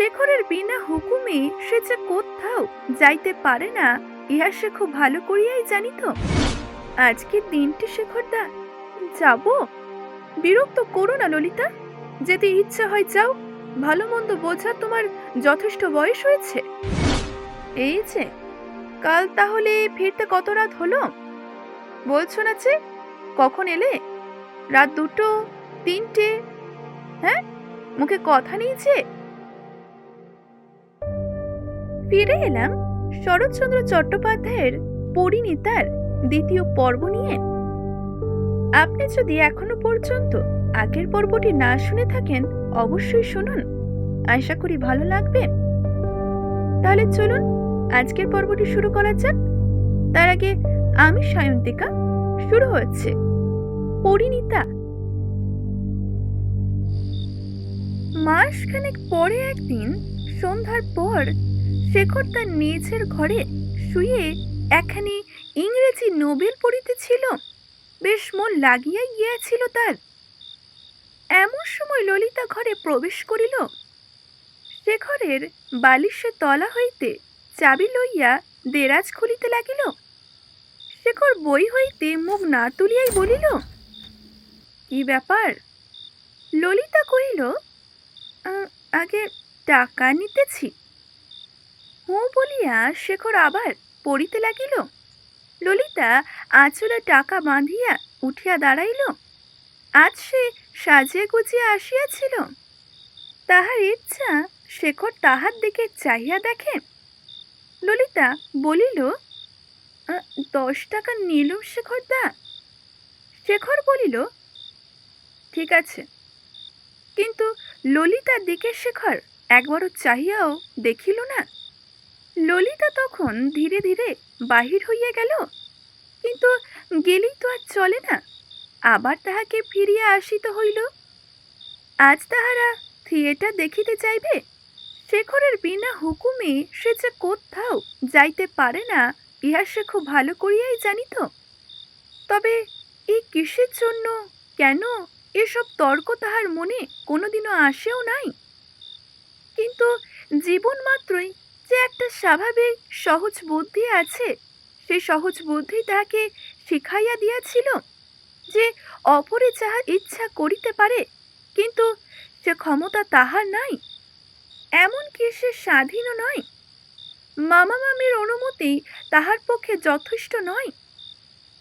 শেখরের বিনা হুকুমে সে যে কোথাও যাইতে পারে না, ইহা সে খুব ভালো করিয়াই জানিত আজকের দিনটি শেখরদা, যাব? বিরক্ত করো না ললিতা যেতে ইচ্ছা হয় যাও, ভালো মন্দ বোঝার তোমার যথেষ্ট বয়স হয়েছে। এই যে, কাল তাহলে ফিরতে কত রাত হলো? বলছো না যে, কখন এলে? রাত দুটো, তিনটে? হ্যাঁ? মুখে কথা নেই যে? ফিরে এলাম শরৎচন্দ্র চট্টোপাধ্যায়ের পরিণীতার দ্বিতীয় পর্ব নিয়ে। আপনি যদি এখনও পর্যন্ত আগের পর্বটি না শুনে থাকেন, অবশ্যই শুনুন। আশা করি ভালো লাগবে। তাহলে চলুন, আজকের পর্বটি শুরু করা যাক। তার আগে আমি সায়ন্তিকা, শুরু হচ্ছে পরিণীতা। মাসখানেক পরে একদিন সন্ধ্যার পর শেখর তার নিজের ঘরে শুয়ে একখানি ইংরেজি নোবেল পড়িতেছিল বেশ মন লাগিয়াই গিয়াছিল তার। এমন সময় ললিতা ঘরে প্রবেশ করিল। শেখরের বালিশের তলা হইতে চাবি লইয়া দেরাজ খুলিতে লাগিল। শেখর বই হইতে মুখ না তুলিয়াই বলিল, কি ব্যাপার? ললিতা কহিল আগে টাকা নিতেছি। হু বলিয়া শেখর আবার পড়িতে লাগিল। ললিতা আঁচলে টাকা বাঁধিয়া উঠিয়া দাঁড়াইল। আজ সে সাজিয়ে গুজিয়ে আসিয়াছিল। তাহার ইচ্ছা শেখর তাহার দিকে চাহিয়া দেখে। ললিতা বলিল দশ টাকা নিলুম শেখর দা? শেখর বলিল, ঠিক আছে। কিন্তু ললিতার দিকে শেখর একবারও চাহিয়াও দেখিল না। ললিতা তখন ধীরে ধীরে বাহির হইয়া গেল। কিন্তু গেলেই তো আর চলে না। আবার তাহাকে ফিরিয়া আসিতে হইল। আজ তাহারা থিয়েটার দেখিতে যাইবে শেখরের বিনা হুকুমে সে যে কোথাও যাইতে পারে না, ইহা সে খুব ভালো করিয়াই জানিত। তবে এই কিসের জন্য, কেন এসব তর্ক তাহার মনে কোনোদিনও আসেও নাই? কিন্তু জীবন মাত্রই যে একটা স্বাভাবিক সহজ বুদ্ধি আছে সেই সহজ বুদ্ধি তাহাকে শিখাইয়া দিয়াছিল যে অপরে যাহা ইচ্ছা করিতে পারে, কিন্তু সে ক্ষমতা তাহার নাই। এমনকি সে স্বাধীনও নয়। মামা মামির অনুমতি তাহার পক্ষে যথেষ্ট নয়।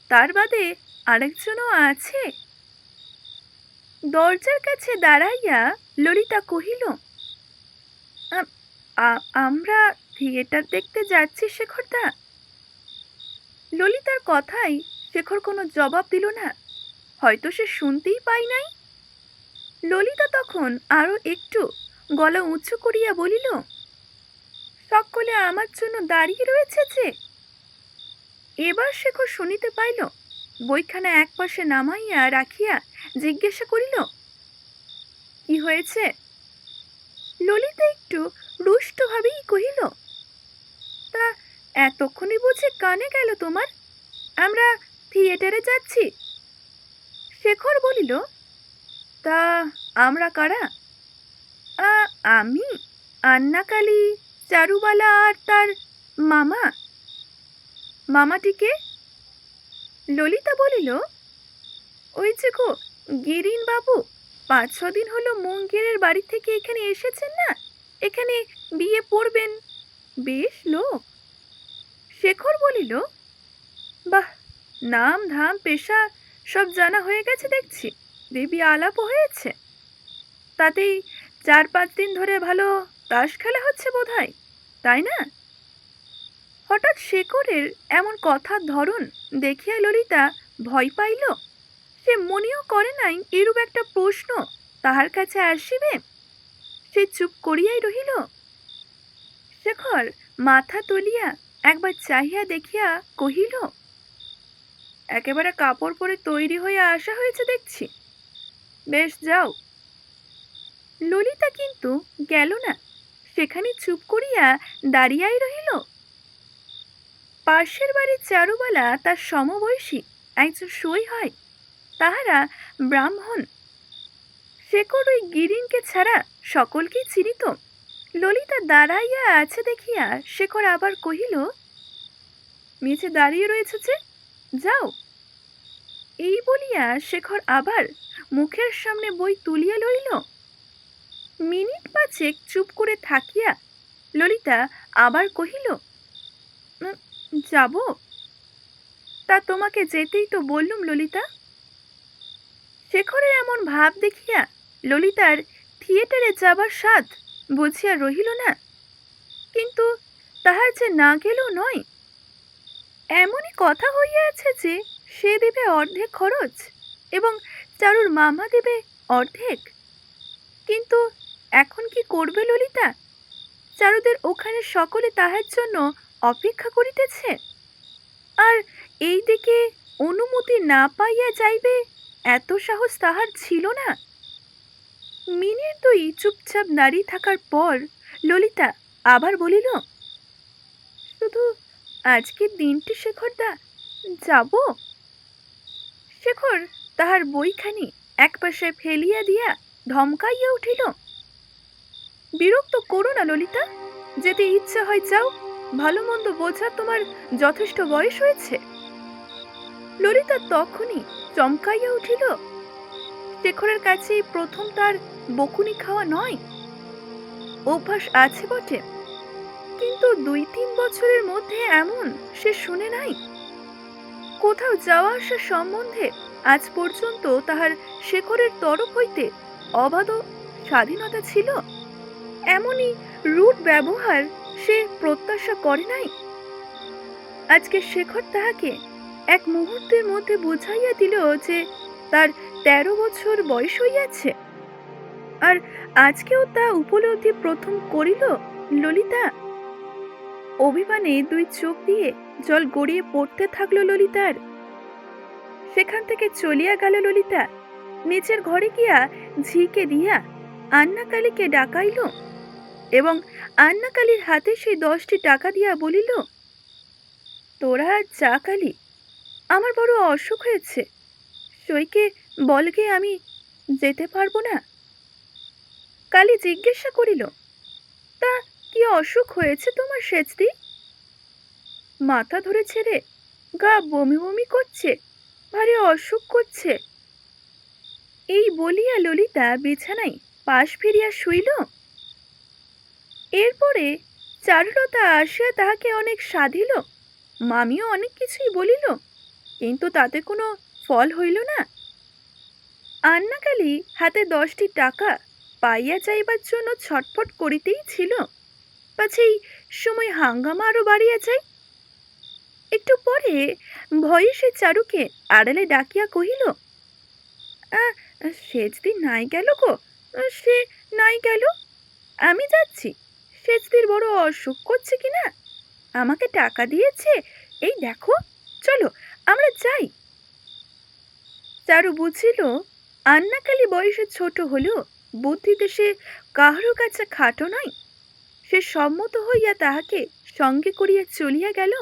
তার বাদে আরেকজনও আছে। দরজার কাছে দাঁড়াইয়া ললিতা কহিল "আ- আ- আমরা থিয়েটার দেখতে যাচ্ছি, শেখরদা। ললিতার কথাই শেখর কোনো জবাব দিল না। হয়তো সে শুনতেই পাই নাই। ললিতা তখন আরও একটু গলা উঁচু করিয়া বলিল, সকলে আমার জন্য দাঁড়িয়ে রয়েছে যে। এবার শেখর শুনিতে পাইল, বইখানা একপাশে নামাইয়া রাখিয়া জিজ্ঞাসা করিল, কি হয়েছে? ললিতা একটু রুষ্টভাবেই কহিল, তা এতক্ষণে বুঝি কানে গেল তোমার? আমরা থিয়েটারে যাচ্ছি? শেখর বলিল, তা আমরা কারা? আমি, আন্নাকালি, চারুবালা আর তার মামা। মামাটিকে? ললিতা বলিল, ওই যে গো গিরিন বাবু পাঁচ ছ দিন হলো মঙ্গেরের বাড়ি থেকে এখানে এসেছেন না? এখানে বিয়ে পড়বেন। বেশ লোক। শেখর বলিল, বাহ নাম ধাম পেশা, সব জানা হয়ে গেছে দেখছি। দেবী আলাপও হয়েছে। তাতেই চার পাঁচ দিন ধরে ভালো তাস খেলা হচ্ছে বোধহয়, তাই না? হঠাৎ শেখরের এমন কথার ধরন দেখিয়া ললিতা ভয় পাইল। সে মনেও করে নাই এরূপ একটা প্রশ্ন তাহার কাছে আসিবে? সে চুপ করিয়াই রহিল। শেখর মাথা তুলিয়া একবার চাহিয়া দেখিয়া কহিল, একেবারে কাপড় পরে তৈরি হয়ে আসা হয়েছে দেখছি। বেশ, যাও। ললিতা কিন্তু গেল না। সেখানে চুপ করিয়া দাঁড়িয়াই রহিল। পাশের বাড়ির চারুবালা তার সমবয়সী, একজন সই হয়। তাহারা ব্রাহ্মণ। শেখর ওই গিরিনকে ছাড়া সকলকেই চিনিত। ললিতা দাঁড়াইয়া আছে দেখিয়া শেখর আবার কহিল মেঝে দাঁড়িয়ে রয়েছে যে যাও। এই বলিয়া শেখর আবার মুখের সামনে বই তুলিয়া লইল। মিনিট পাঁচেক চুপ করে থাকিয়া ললিতা আবার কহিল "উম, যাব? তা তোমাকে যেতেই তো বললুম ললিতা। শেখরের এমন ভাব দেখিয়া ললিতার থিয়েটারে যাবার স্বাদ বুঝিয়া রহিল না। কিন্তু তাহার যে না গেলেও নয়। এমনই কথা হইয়াছে যে সে দেবে অর্ধেক খরচ এবং চারুর মামা দেবে অর্ধেক। কিন্তু এখন কি করবে ললিতা? চারুদের ওখানে সকলে তাহার জন্য অপেক্ষা করিতেছে। আর এই দিকে অনুমতি না পাইয়া যাইবে এত সাহস তাহার ছিল না। মিনিট দুই চুপচাপ দাঁড়িয়ে থাকার পর ললিতা আবার বলিল, শুধু আজকের দিনটি, শেখরদা, যাব? শেখর তাহার বইখানি একপাশে ফেলিয়া দিয়া ধমকাইয়া উঠিল, বিরক্ত করো না ললিতা, যেতে ইচ্ছা হয় যাও, ভালো মন্দ বোঝার তোমার যথেষ্ট বয়স হয়েছে। ললিতা তখনই চমকাইয়া উঠিল, শেখরের কাছে প্রথম তার বকুনি খাওয়া নয়। অভ্যাস আছে বটে, কিন্তু দুই তিন বছরের মধ্যে এমন সে শুনে নাই। কোথাও যাওয়া আসা সম্বন্ধে আজ পর্যন্ত তাহার শেখরের তরফ হইতে অবাধ স্বাধীনতা ছিল। এমনই রুট ব্যবহার সে প্রত্যাশা করে নাই। আজকে শেখর তাহাকে এক মুহূর্তের মধ্যে বুঝাইয়া দিল যে তার তেরো বছর বয়স হইয়াছে। আর আজকেও তা উপলব্ধি প্রথম করিল ললিতা? অভিমানে দুই চোখ দিয়ে জল গড়িয়ে পড়তে থাকল ললিতার। সেখান থেকে চলিয়া গেল ললিতা। নিচের ঘরে গিয়া ঝিকে দিয়া আন্নাকালীকে ডাকাইল এবং আন্নাকালীর হাতে সেই দশটি টাকা দিয়া বলিল, তোরা চা কালী আমার বড় অসুখ হয়েছে। সইকে বলগে আমি যেতে পারব না। কালি জিজ্ঞাসা করিল, তা কি অসুখ হয়েছে তোমার সেচদি মাথা ধরেছে রে গা বমি বমি করছে, ভারী অসুখ করছে। এই বলিয়া ললিতা বিছানায় পাশ ফিরিয়া শুইল। এরপরে চারুলতা আসিয়া তাহাকে অনেক সাধিল, মামিও অনেক কিছুই বলিল। কিন্তু তাতে কোনো ফল হইল না। আন্নাকালী হাতে দশটি টাকা পাইয়া যাইবার জন্য ছটফট করিতেই ছিল পাছেই সময় হাঙ্গামা আরও বাড়িয়া যায়। একটু পরে ভয়ে সে চারুকে আড়ালে ডাকিয়া কহিল "আ, সেজদি নাই গেল গো সে নাই গেল। আমি যাচ্ছি সেজদির বড় অসুখ করছে কিনা? আমাকে টাকা দিয়েছে এই দেখো চলো আমরা যাই। চারু বুঝিল, আন্নাকালী বয়সে ছোট হলেও বুদ্ধিতে সে কাহারও কাছে খাটো নয়। সে সম্মত হইয়া তাহাকে সঙ্গে করিয়া চলিয়া গেল।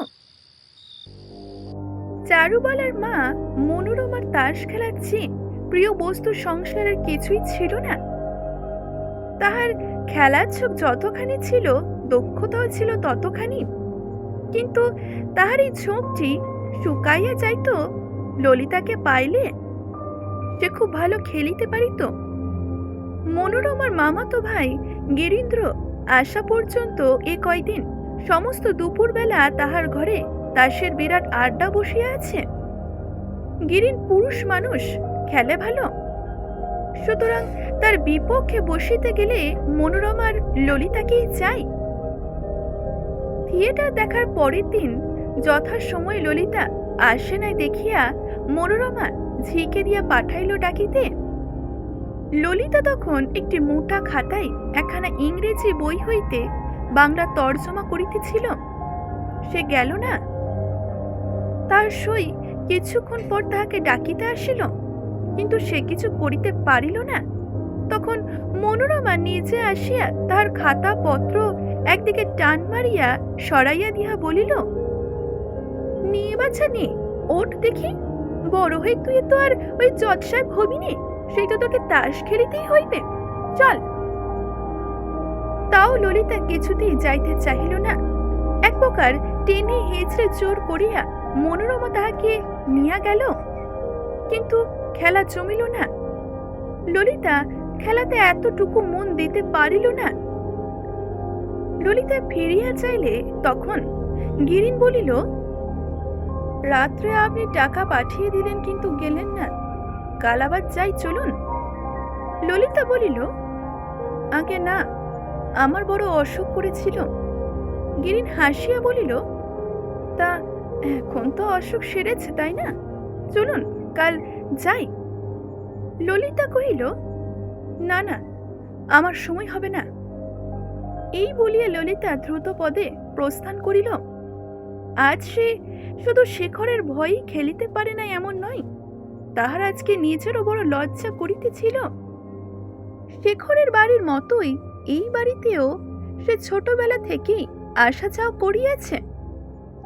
চারুবালার মা মনোরমার তাস খেলার চেয়ে প্রিয় বস্তু সংসারের কিছুই ছিল না। তাহার খেলার ছোপ যতখানি ছিল, দক্ষতাও ছিল ততখানি। কিন্তু তাহার এই ঝোঁকটি শুকাইয়া যাইত ললিতাকে পাইলে? সে খুব ভালো খেলিতে পারিত মনোরমার মামাতো ভাই। গিরীন্দ্র আসা পর্যন্ত এ কয়দিন, সমস্ত দুপুরবেলা তাহার ঘরে তাসের বিরাট আড্ডা বসিয়া আছে। গিরিন পুরুষ মানুষ, খেলে ভালো? সুতরাং তার বিপক্ষে বসিতে গেলে মনোরমার ললিতাকেই চাই। থিয়েটার দেখার পরের দিন যথাসময় ললিতা আসে নাই দেখিয়া মনোরমা ঝিকে দিয়া পাঠাইল ডাকিতে। ললিতা তখন একটি মোটা খাতায় একখানা ইংরেজি বই হইতে বাংলা তর্জমা করিতেছিল। সে গেল না। তার সই কিছুক্ষণ পর তাহাকে ডাকিতে আসিল, কিন্তু সে কিছু করিতে পারিল না। তখন মনোরমা নিজে আসিয়া তাহার খাতা পত্র একদিকে টান মারিয়া সরাইয়া দিয়া বলিল নিয়ে বাছা নে ওঠ দেখি। বড় হয়ে তুই তো আর ওই জজ সাহেব হবি নে তো তোকে তাস খেলিতেই হইবে। চল। তাও ললিতা কিছুতেই যাইতে চাহিল না। এক প্রকার টেনে হেঁচড়ে জোর করিয়া মনোরমা তাহাকে নিয়া গেল। কিন্তু খেলা জমিল না। ললিতা খেলাতে এতটুকু মন দিতে পারিল না। ললিতা ফিরিয়া চাইলে তখন গিরিন বলিল রাত্রে আপনি টাকা পাঠিয়ে দিলেন কিন্তু গেলেন না। কাল আবার যাই, চলুন। ললিতা বলিল, আগে না, আমার বড় অসুখ করেছিল। গিরিন হাসিয়া বলিল, তা এখন তো অসুখ সেরেছে, তাই না? চলুন, কাল যাই। ললিতা কহিল, না না, আমার সময় হবে না। এই বলিয়া ললিতা দ্রুত পদে প্রস্থান করিল। আজ সে শুধু শেখরের ভয়ই খেলিতে পারে না এমন নয়। তাহার আজকে নিজেরও বড় লজ্জা করিতেছিল। শেখরের বাড়ির মতোই এই বাড়িতেও সে ছোটবেলা থেকেই আসা যাওয়া করিয়াছে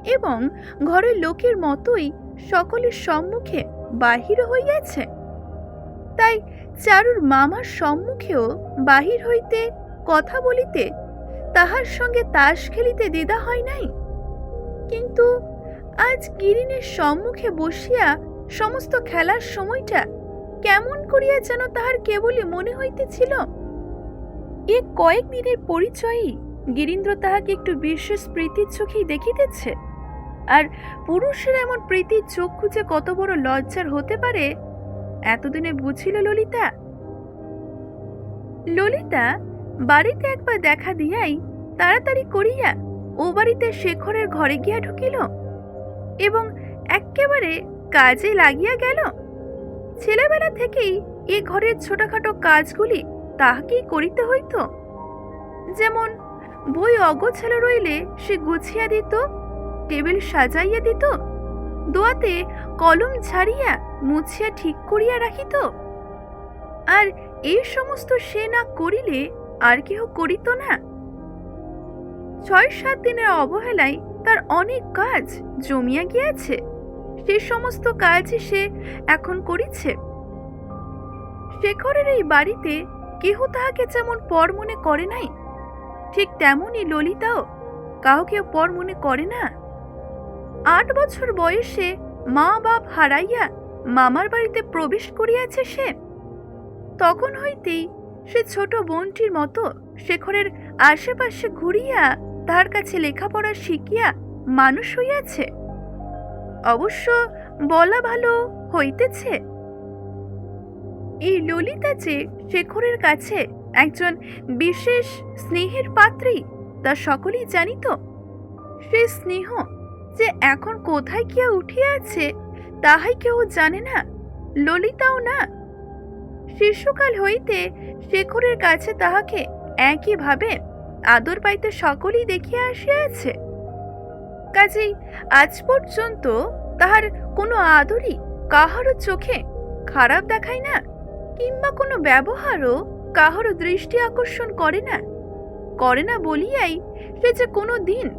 এবং ঘরের লোকের মতোই সকলের সম্মুখে বাহির হইয়াছে। তাই চারুর মামার সম্মুখেও বাহির হইতে, কথা বলিতে তাহার সঙ্গে তাস খেলিতে দ্বিধা হয় নাই। কিন্তু আজ গিরিনের সম্মুখে বসিয়া সমস্ত খেলার সময়টা কেমন করিয়া যেন তাহার কেবলই মনে হইতেছিল। এ কয়েক দিনের পরিচয়ই গিরীন্দ্র তাহাকে একটু বিশেষ প্রীতির চোখেই দেখিতেছে। আর পুরুষের এমন প্রীতির চক্ষু যে কত বড় লজ্জার হতে পারে, এতদিনে বুঝিল ললিতা। ললিতা, বাড়িতে একবার দেখা দিয়াই তাড়াতাড়ি করিয়া ও বাড়িতে শেখরের ঘরে গিয়া ঢুকিল। এবং এক্কেবারে কাজে লাগিয়া গেল। ছেলেবেলা থেকেই এ ঘরের ছোটখাটো কাজগুলি তাহাকেই করিতে হইত। যেমন বই অগোছালো রইলে সে গুছিয়া দিত, টেবিল সাজাইয়া দিত, দোয়াতে কলম ঝাড়িয়া মুছিয়া ঠিক করিয়া রাখিত। আর এই সমস্ত সে না করিলে আর কেহ করিত না। ছয় সাত দিনের অবহেলায় তার অনেক কাজ জমিয়া গিয়াছে। সে সমস্ত কাজই সে এখন করিছে। শেখরের এই বাড়িতে কেহ তাহাকে যেমন পর মনে করে নাই, ঠিক তেমনই ললিতাও কাউকে পর মনে করে না। আট বছর বয়সে মা বাপ হারাইয়া মামার বাড়িতে প্রবেশ করিয়াছে সে, তখন হইতেই সে ছোট বোনটির মতো শেখরের আশেপাশে ঘুরিয়া তার কাছে লেখাপড়া শিখিয়া মানুষ হইয়াছে? অবশ্য বলা ভালো হইতেছে। এই ললিতা যে শেখরের কাছে একজন বিশেষ স্নেহের পাত্রী, তা সকলেই জানিত। সে স্নেহ যে এখন কোথায় গিয়া উঠিয়াছে, তাহাই কেউ জানে না, ললিতাও না। শিশুকাল হইতে শেখরের কাছে তাহাকে একইভাবে আদর পাইতে সকলেই দেখিয়া আসিয়াছে। কাজেই আজ পর্যন্ত তাহার কোনো আদরই কাহারও চোখে খারাপ দেখায় না, কিংবা কোনো ব্যবহারও কাহারও দৃষ্টি আকর্ষণ করে না। করে না বলিয়াই সে যে কোনো দিন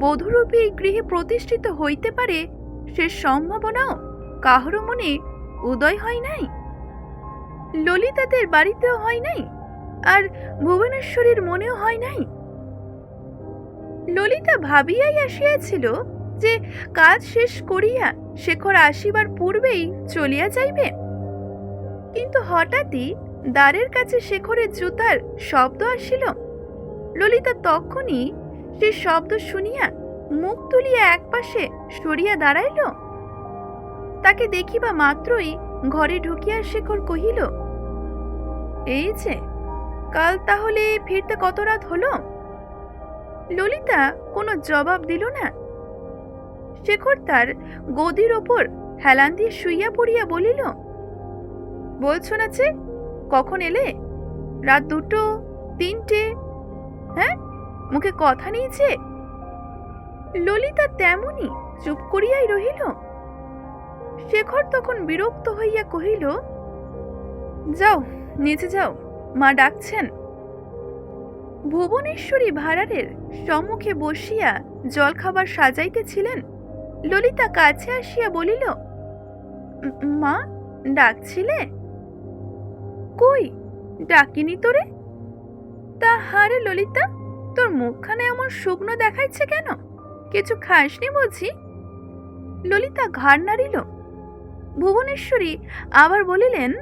বধূরূপী গৃহে প্রতিষ্ঠিত হইতে পারে, সে সম্ভাবনাও কাহারও মনে উদয় হয় নাই। ললিতাদের বাড়িতেও হয় নাই? আর ভুবনেশ্বরীর মনেও হয় নাই? ললিতা ভাবিয়াই আসিয়াছিল যে কাজ শেষ করিয়া শেখর আসিবার পূর্বেই চলিয়া যাইবে। কিন্তু হঠাৎই দ্বারের কাছে শেখরের জুতার শব্দ আসিল। ললিতা তখনই সে শব্দ শুনিয়া মুখ তুলিয়া একপাশে সরিয়া দাঁড়াইল। তাকে দেখিবা মাত্রই ঘরে ঢুকিয়া শেখর কহিল, এই যে কাল তাহলে ফিরতে কত রাত হলো? ললিতা কোনো জবাব দিল না। শেখর তার গদির ওপর হেলান দিয়ে শুইয়া পড়িয়া বলিল, বলছো না যে, কখন এলে? রাত দুটো, তিনটে? হ্যাঁ? মুখে কথা নেই যে? ললিতা তেমনি চুপ করিয়াই রহিল। শেখর তখন বিরক্ত হইয়া কহিল, যাও, নিচে যাও। মা ডাকছেন। ভুবনেশ্বরী ভাড়ারের সম্মুখে বসিয়া জলখাবার সাজাইতেছিলেন, ললিতা কাছে আসিয়া বলিল, মা, ডাকছিলে? কই, ডাকিনি তোরে? তা হারে ললিতা, তোর মুখখানে এমন শুকনো দেখাইছে কেন? কিছু খাসনি বুঝি? ললিতা ঘাড় নাড়িল। ভুবনেশ্বরী আবার বলিলেন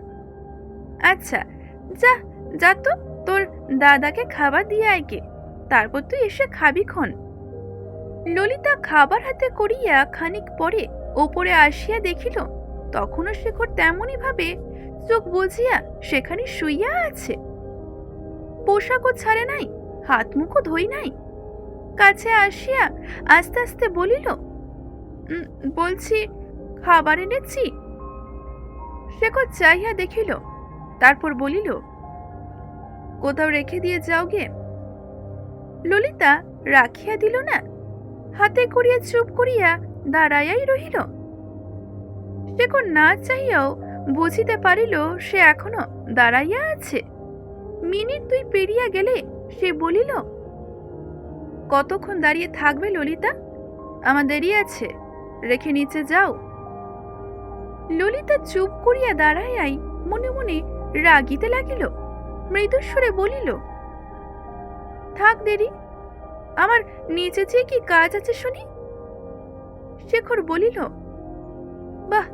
আচ্ছা যা যা তো তোর দাদাকে খাবার দিয়ে আয়কে তারপর তুই এসে খাবি খন ললিতা খাবার হাতে করিয়া খানিক পরে ওপরে আসিয়া দেখিল, তখনও শেখর তেমনই ভাবে চোখ বুঝিয়া সেখানে শুইয়া আছে। পোশাকও ছাড়ে নাই, হাত মুখও ধই নাই। কাছে আসিয়া আস্তে আস্তে বলিল বলছি, খাবার এনেছি? শেখর চাহিয়া দেখিল, তারপর বলিল কোথাও রেখে দিয়ে যাও গে। ললিতা রাখিয়া দিল না, হাতে করিয়া চুপ করিয়া দাঁড়াইয়াই রহিল। শেখর না চাহিয়াও বুঝিতে পারিল সে এখনও দাঁড়াইয়া আছে। মিনিট দুই পেরিয়া গেলে সে বলিল, কতক্ষণ দাঁড়িয়ে থাকবে ললিতা? আমার দেরি আছে, রেখে নিচে যাও। ললিতা চুপ করিয়া দাঁড়াইয়াই মনে মনে রাগিতে লাগিল। মৃদুস্বরে বলিল, থাক দেরি, আমার নিচে যে কি কাজ আছে শুনি? শেখর বলিল, বাহ,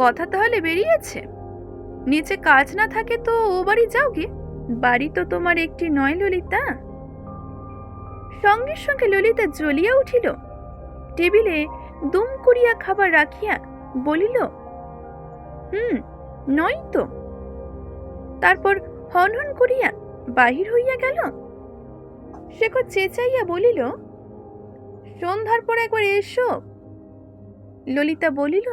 কথা তাহলে বেরিয়েছে। নিচে কাজ না থাকে তো ও বাড়ি যাও গে, বাড়ি তো তোমার একটি নয় ললিতা। সঙ্গে সঙ্গে ললিতা জ্বলিয়া উঠিল, টেবিলে দুম করিয়া খাবার রাখিয়া বলিল, হুম নয় তো তারপর হন হন করিয়া বাহির হইয়া গেল। শেখর চেঁচাইয়া বলিল, সন্ধ্যার পর একবার এসো। ললিতা বলিল,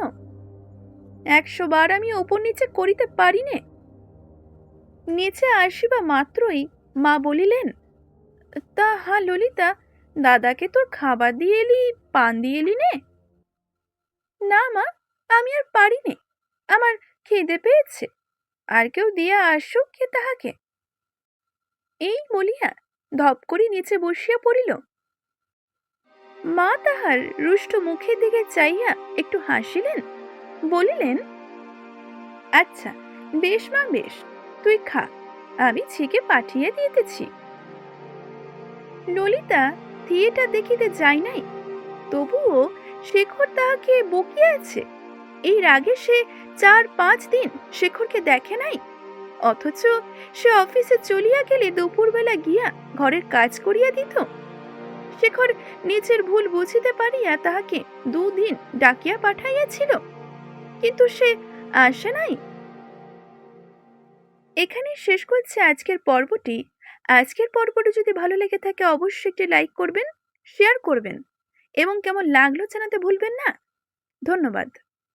একশো বার আমি ওপর নিচে করিতে পারি নে নিচে আসিবা মাত্রই মা বলিলেন, তা হা ললিতা, দাদাকে তোর খাবার দিয়ে এলি, পান দিয়ে এলি নে? না মা, আমি আর পারি নে আমার খিদে পেয়েছে। আর কেউ দিয়া আসুক কে তাহাকে? এই বলিয়া ধপ করে নিচে বসিয়া পড়িল। মা তাহার রুষ্ট মুখের দিকে চাইয়া একটু হাসিলেন, বলিলেন আচ্ছা বেশ মা, বেশ, তুই খা, আমি ছেকে পাঠিয়ে দিতেছি। ললিতা থিয়েটার দেখিতে যায় নাই, তবুও শেখর তাহাকে বকিয়াছে। এই রাগে সে চার পাঁচ দিন শেখরকে দেখে নাই? অথচ সে অফিসে চলিয়া গেলে দুপুরবেলা গিয়া ঘরের কাজ করিয়া দিত। শেখর নিজের ভুল বুঝিতে পারিয়া তাহাকে দুদিন ডাকিয়া পাঠাইয়াছিল। কিন্তু সে আসে নাই। এখানে শেষ করছে আজকের পর্বটি। আজকের পর্বটি যদি ভালো লেগে থাকে, অবশ্যই একটি লাইক করবেন, শেয়ার করবেন। এবং কেমন লাগল জানাতে ভুলবেন না। ধন্যবাদ।